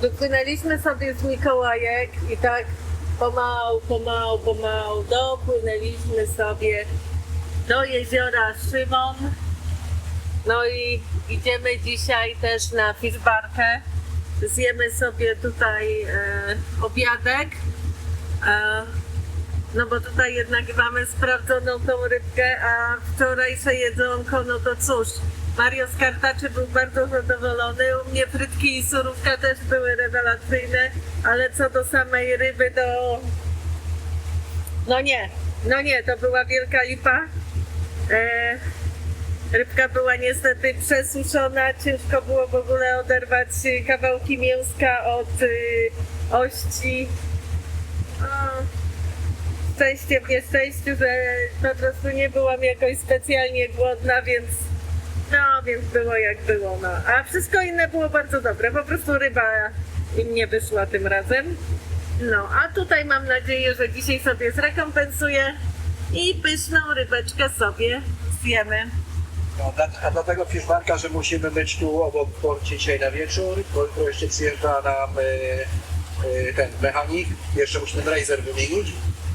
Wypłynęliśmy sobie z Mikołajek i tak pomału, pomału, pomału dopłynęliśmy sobie do jeziora Szymon. No i idziemy dzisiaj też na fishbarkę. Zjemy sobie tutaj e, obiadek. E, no bo tutaj jednak mamy sprawdzoną tą rybkę, a wczorajsze jedzonko, no to cóż, Mario z kartaczy był bardzo zadowolony, u mnie frytki i surówka też były rewelacyjne, ale co do samej ryby, to no nie, no nie, to była wielka lipa. E, rybka była niestety przesuszona, ciężko było w ogóle oderwać kawałki mięska od y, ości. O, szczęście w nieszczęściu, że po prostu nie byłam jakoś specjalnie głodna, więc no, więc było jak było, no. A wszystko inne było bardzo dobre, po prostu ryba im nie wyszła tym razem. No, a tutaj mam nadzieję, że dzisiaj sobie zrekompensuję i pyszną rybeczkę sobie zjemy. No, a dlatego Fiszbarka, że musimy być tu obok porcie dzisiaj na wieczór, bo jeszcze przyjeżdża nam e, e, ten mechanik, jeszcze musimy Razer wymienić.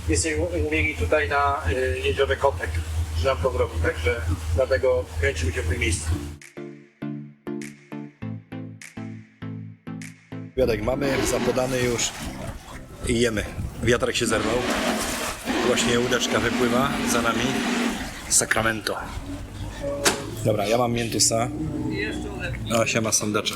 Jest wymienić tutaj na e, jeziorze Kotek, że nam to zrobi, także dlatego kręcimy się w tym miejscu. Wiadek mamy, zapodany już i jemy. Wiatrek się zerwał. Właśnie łódeczka wypływa za nami. Sacramento. Dobra, ja mam miętusa, a Asia ma sandacza.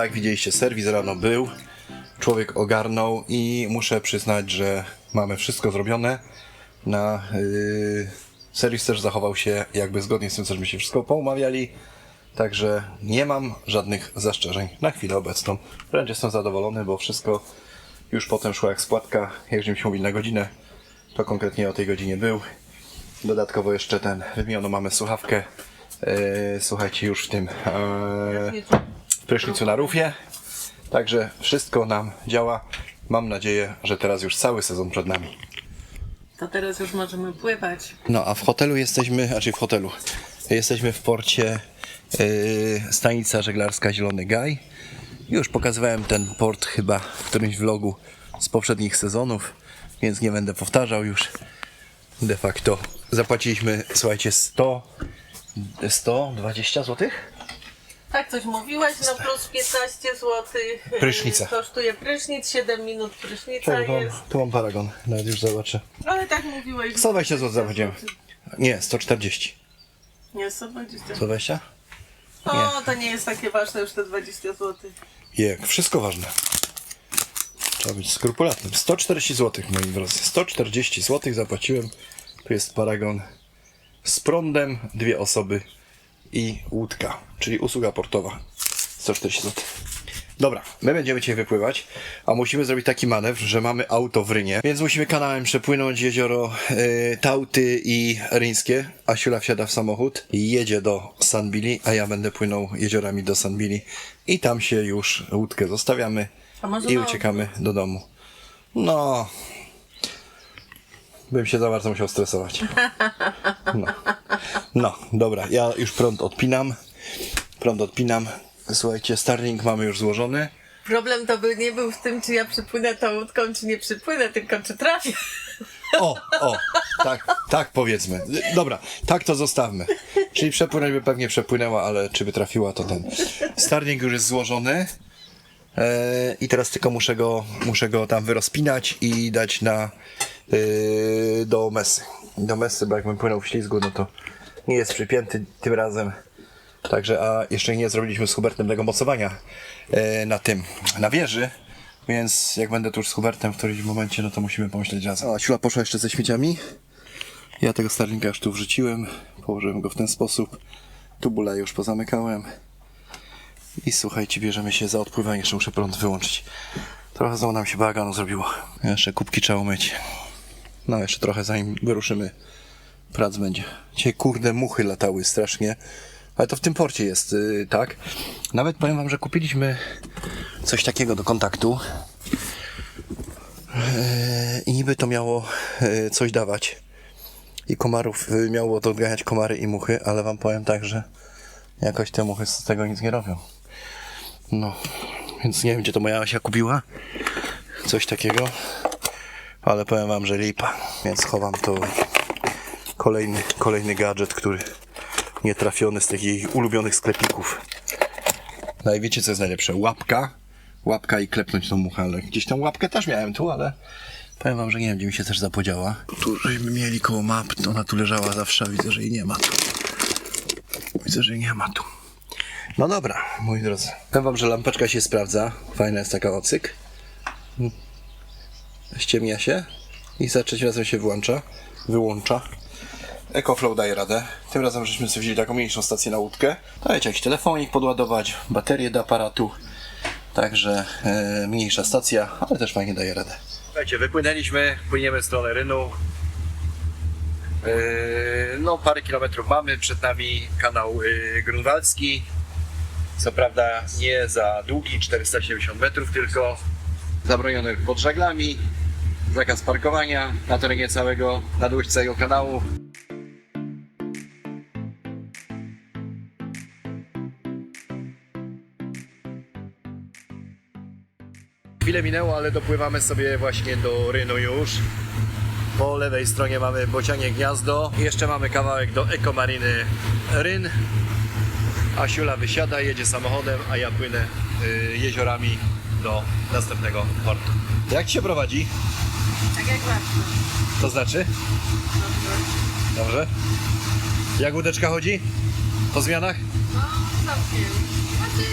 Tak, widzieliście, serwis rano był. Człowiek ogarnął i muszę przyznać, że mamy wszystko zrobione. Na yy, serwis też zachował się jakby zgodnie z tym, cośmy się wszystko poumawiali. Także nie mam żadnych zastrzeżeń na chwilę obecną. Wręcz jestem zadowolony, bo wszystko już potem szło jak spłatka. Jak się mówili na godzinę, to konkretnie o tej godzinie był. Dodatkowo jeszcze ten wymieniono mamy słuchawkę. Yy, słuchajcie, już w tym yy, prysznicu na rufie. Także wszystko nam działa. Mam nadzieję, że teraz już cały sezon przed nami. To teraz już możemy pływać. No a w hotelu jesteśmy, znaczy w hotelu, jesteśmy w porcie yy, stanica żeglarska Zielony Gaj. Już pokazywałem ten port chyba w którymś vlogu z poprzednich sezonów, więc nie będę powtarzał już. De facto zapłaciliśmy, słuchajcie, 100, 120 złotych? Tak, coś mówiłeś, no plus 15 zł. Prysznica. Kosztuje prysznic, 7 minut prysznica Tu mam, jest. tu mam paragon, nawet już zobaczę. Ale tak mówiłeś. 120 zł zapłaciłem. Nie, 140. Nie, 120. 120? O, to nie jest takie ważne już te 20 zł. Jak, wszystko ważne. Trzeba być skrupulatnym. 140 zł, moi drodzy. 140 zł zapłaciłem. Tu jest paragon z prądem, dwie osoby i łódka, czyli usługa portowa. 140 zł. Dobra, my będziemy dzisiaj wypływać, a musimy zrobić taki manewr, że mamy auto w Rynie, więc musimy kanałem przepłynąć jezioro y, Tauty i Ryńskie. Asiula wsiada w samochód i jedzie do San Billy, a ja będę płynął jeziorami do San Billy i tam się już łódkę zostawiamy i uciekamy do domu. No, bym się za bardzo musiał stresować. No, no dobra, ja już prąd odpinam. Prąd odpinam. Słuchajcie, Starlink mamy już złożony. Problem to by nie był w tym, czy ja przypłynę tą łódką, czy nie przypłynę, tylko czy trafię. O, o, tak, tak powiedzmy. Dobra, tak to zostawmy. Czyli przepłynąć by pewnie przepłynęła, ale czy by trafiła, to ten. Starlink już jest złożony. E, I teraz tylko muszę go, muszę go tam wyrozpinać i dać na do mesy. Do mesy, bo jakbym płynął w ślizgu, no to nie jest przypięty tym razem. Także, a jeszcze nie zrobiliśmy z Hubertem tego mocowania e, na tym, na wieży. Więc jak będę tu już z Hubertem w którymś momencie, no to musimy pomyśleć razem. A Siula poszła jeszcze ze śmieciami. Ja tego Starlinka już tu wrzuciłem. Położyłem go w ten sposób. Tubule już pozamykałem. I słuchajcie, bierzemy się za odpływanie. Jeszcze muszę prąd wyłączyć. Trochę znowu nam się bałaganu zrobiło. Jeszcze kubki trzeba umyć. No, jeszcze trochę zanim wyruszymy. Prac będzie. Dzisiaj kurde muchy latały strasznie. Ale to w tym porcie jest, y, tak? Nawet powiem wam, że kupiliśmy coś takiego do kontaktu. Yy, I niby to miało yy, coś dawać. I komarów, yy, miało to odganiać komary i muchy, ale wam powiem tak, że jakoś te muchy z tego nic nie robią. No, więc nie wiem, gdzie to moja Asia kupiła. Coś takiego. Ale powiem wam, że lipa. Więc chowam to. Kolejny, kolejny gadżet, który nie trafiony z tych jej ulubionych sklepików. No i wiecie co jest najlepsze? Łapka. Łapka i klepnąć tą muchę, ale gdzieś tą łapkę też miałem tu, ale powiem wam, że nie wiem, gdzie mi się też zapodziała. Tu żeśmy mieli koło map, ona tu leżała zawsze, widzę, że jej nie ma tu. Widzę, że jej nie ma tu. No dobra, moi drodzy. Powiem wam, że lampeczka się sprawdza. Fajna jest taka ocyk. Ściemnia się i za trzecim razem się wyłącza. Wyłącza. EcoFlow daje radę. Tym razem żeśmy sobie wzięli taką mniejszą stację na łódkę. Dajecie jakiś telefonik podładować, baterię do aparatu. Także e, mniejsza stacja, ale też fajnie daje radę. Słuchajcie, wypłynęliśmy, płyniemy w stronę Rynu. E, no, parę kilometrów mamy. Przed nami kanał e, grunwaldzki. Co prawda nie za długi, 470 metrów, tylko zabroniony pod żaglami. Zakaz parkowania na terenie całego, na całego kanału. Chwilę minęło, ale dopływamy sobie właśnie do Rynu już. Po lewej stronie mamy Bocianie Gniazdo. Jeszcze mamy kawałek do Ekomariny Ryn. Asiula wysiada, jedzie samochodem, a ja płynę y, jeziorami do następnego portu. Jak ci się prowadzi? Tak jak zawsze. To znaczy? Dobrze. Jak łódeczka chodzi? Po zmianach? No, całkiem. Znaczy,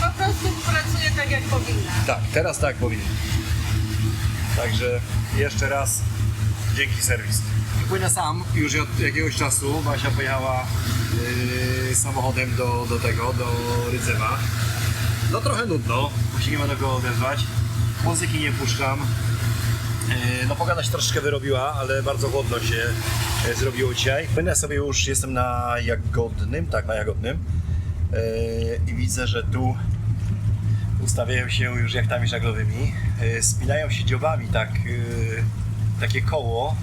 po prostu pracuję tak jak powinna. Tak, teraz tak powinien. Także jeszcze raz dzięki serwis. Płynę sam już od jakiegoś czasu. Basia pojechała yy, samochodem do, do tego, do Rydzewa. No trochę nudno, bo się nie ma do kogo odezwać. Muzyki nie puszczam. Yy, No pogadać troszeczkę wyrobiła, ale bardzo chłodno się e, zrobiło dzisiaj. Płynę sobie już, jestem na Jagodnym, tak, na Jagodnym. Yy, I widzę, że tu ustawiają się już jachtami żaglowymi, spinają się dziobami tak, takie koło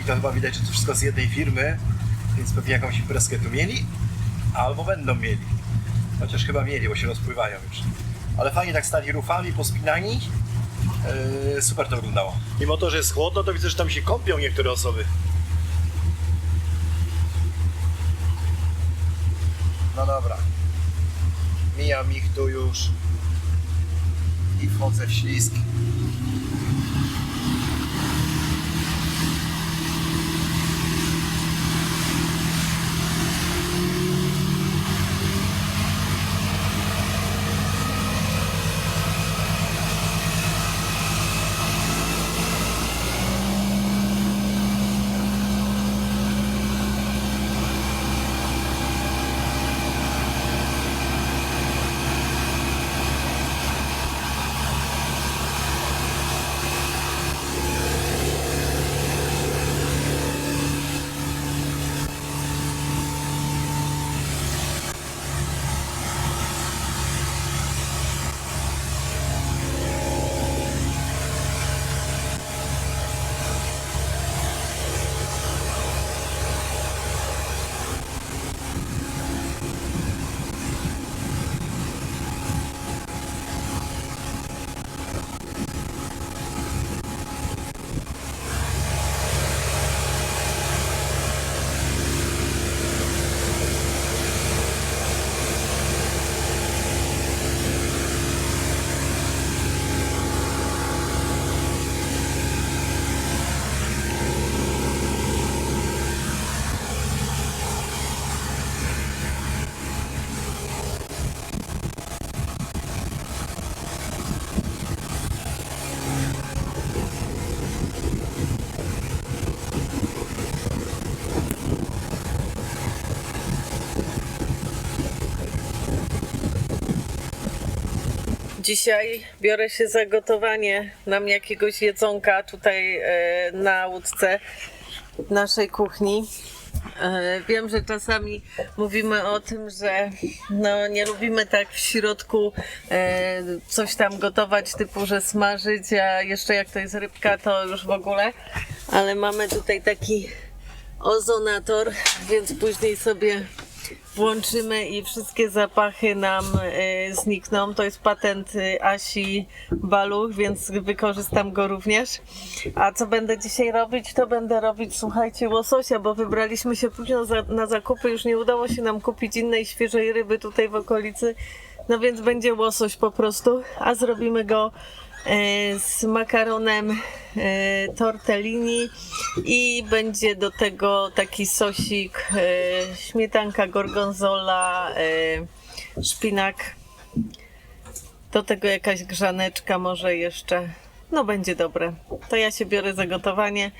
i to chyba widać, że to wszystko z jednej firmy, więc pewnie jakąś imprezkę tu mieli, albo będą mieli. Chociaż chyba mieli, bo się rozpływają już. Ale fajnie tak stali rufami, pospinani. Yy, super to wyglądało. Mimo to, że jest chłodno, to widzę, że tam się kąpią niektóre osoby. No dobra. Mijam ich tu już i wchodzę w ślisk. Dzisiaj biorę się za gotowanie nam jakiegoś jedzonka tutaj e, na łódce naszej kuchni. E, Wiem, że czasami mówimy o tym, że no, nie lubimy tak w środku e, coś tam gotować, typu, że smażyć, a jeszcze jak to jest rybka, to już w ogóle. Ale mamy tutaj taki ozonator, więc później sobie włączymy i wszystkie zapachy nam e, znikną. To jest patent e, Asi Baluch, więc wykorzystam go również. A co będę dzisiaj robić, to będę robić, słuchajcie, łososia, bo wybraliśmy się późno za, na zakupy, już nie udało się nam kupić innej świeżej ryby tutaj w okolicy. No więc będzie łosoś po prostu, a zrobimy go z makaronem e, tortellini i będzie do tego taki sosik, e, śmietanka gorgonzola, e, szpinak. Do tego jakaś grzaneczka może jeszcze. No będzie dobre. To ja się biorę za gotowanie.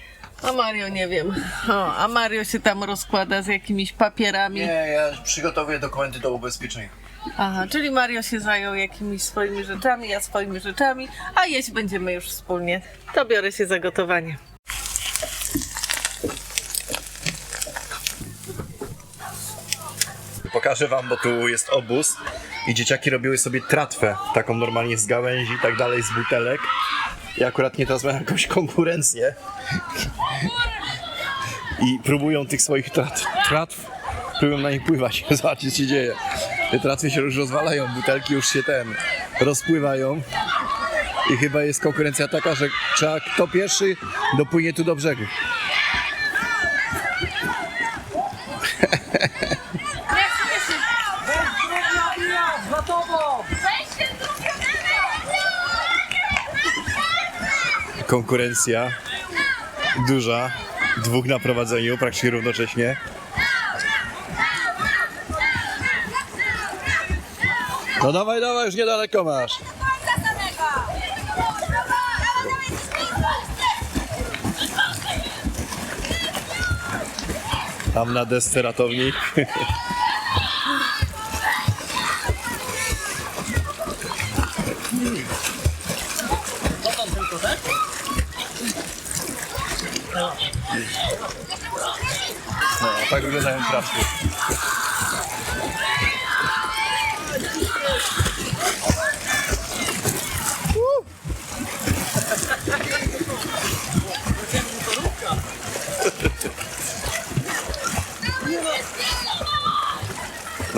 A Mario nie wiem. O, a Mario się tam rozkłada z jakimiś papierami. Nie, ja przygotowuję dokumenty do ubezpieczenia. Aha, czyli Mario się zajął jakimiś swoimi rzeczami, ja swoimi rzeczami, a jeść będziemy już wspólnie. To biorę się za gotowanie. Pokażę wam, bo tu jest obóz i dzieciaki robiły sobie tratwę, taką normalnie z gałęzi i tak dalej, z butelek. I akurat nie teraz mają jakąś konkurencję. I próbują tych swoich trat, tratw, próbują na nich pływać. Zobaczcie, co się dzieje. Tratwy się już rozwalają, butelki już się ten rozpływają. I chyba jest konkurencja taka, że trzeba kto pierwszy dopłynie tu do brzegu. konkurencja duża, dwóch na prowadzeniu praktycznie równocześnie. No dawaj, dawaj, już niedaleko masz. Tam na desce ratownik. No, tak wyglądają trawki.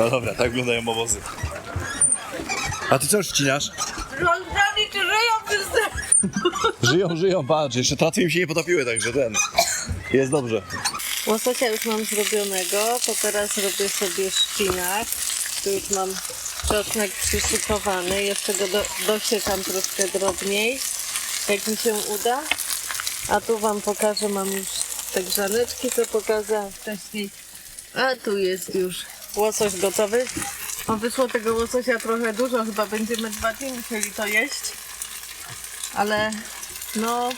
No dobra, tak wyglądają obozy. A ty co ścinasz? Rozgrali czy żyją wszyscy? Żyją, żyją, patrz, jeszcze tratwy im się nie potopiły, także ten. Jest dobrze. Łososia już mam zrobionego, to teraz robię sobie szpinak. Tu już mam czosnek przyszykowany, jeszcze go do, dosiekam troszkę drobniej, jak mi się uda. A tu wam pokażę, mam już te grzaneczki, co pokazałam wcześniej. A tu jest już łosoś gotowy. Wyszło tego łososia trochę dużo, chyba będziemy dwa dni musieli to jeść. Ale no,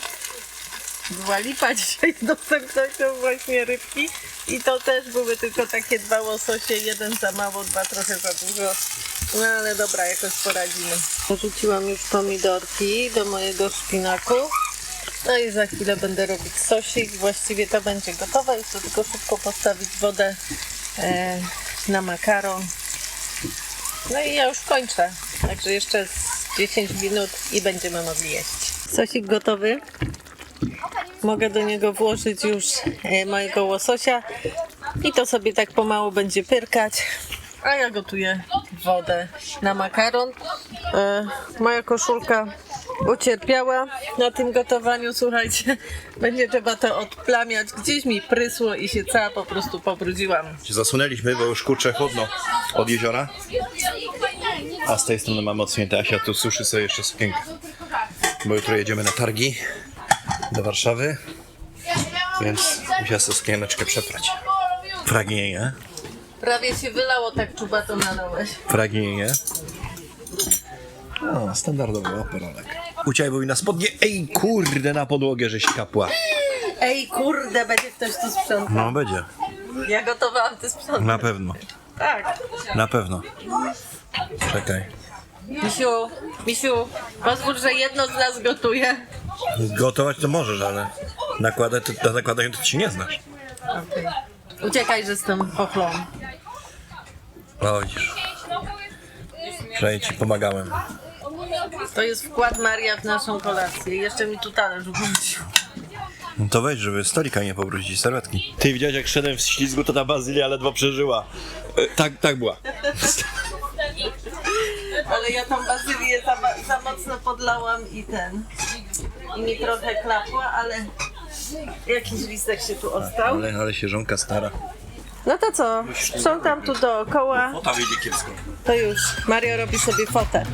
była lipa dzisiaj z dostępnością właśnie rybki i to też były tylko takie dwa łososie, jeden za mało, dwa trochę za dużo. No ale dobra, jakoś poradzimy. Rzuciłam już pomidorki do mojego szpinaku. No i za chwilę będę robić sosik. Właściwie to będzie gotowe. To tylko szybko postawić wodę e, na makaron. No i ja już kończę. Także jeszcze z 10 minut i będziemy mogli jeść. Sosik gotowy. Mogę do niego włożyć już e, mojego łososia i to sobie tak pomału będzie pyrkać. A ja gotuję wodę na makaron. E, moja koszulka ucierpiała na tym gotowaniu, słuchajcie. Będzie trzeba to odplamiać. Gdzieś mi prysło i się cała po prostu pobrudziłam. Zasunęliśmy, bo już kurczę chłodno od jeziora. A z tej strony mamy odsunięte Asia, tu suszy sobie jeszcze sukienkę. Bo jutro jedziemy na targi do Warszawy. Więc musiała sobie sukieneczkę przeprać. Pragnieje, Prawie się wylało, tak czubato nalałeś. pragnieje. O, standardowy operolek. U Ciebie był i na spodnie. Ej, kurde, na podłogę żeś kapła. Ej, kurde, będzie ktoś tu sprzątał. No, będzie. Ja gotowałam, ty sprzątał. Na pewno. Tak. Na pewno. Czekaj. Misiu, Misiu, pozwól, że jedno z nas gotuje. Gotować to możesz, ale nakładać to, na nakładaniu to ci nie znasz. Uciekaj, że z tym chochlą. No widzisz. Przynajmniej ci pomagałem. To jest wkład Maria w naszą kolację. Jeszcze mi tu talerz wrócił. No to weź, żeby stolika nie pobrudzić serwetki. Ty widziałeś jak szedłem w ślizgu, to ta bazylia ledwo przeżyła. E, tak, tak była. Ale ja tą bazylię za, za mocno podlałam i ten. I mi trochę klapła, ale jakiś listek się tu ostał. Ale, ale się żonka stara. No to co? Sprzątam tu dookoła. Ota wyjdzie kiepsko. To już. Mario robi sobie fotę.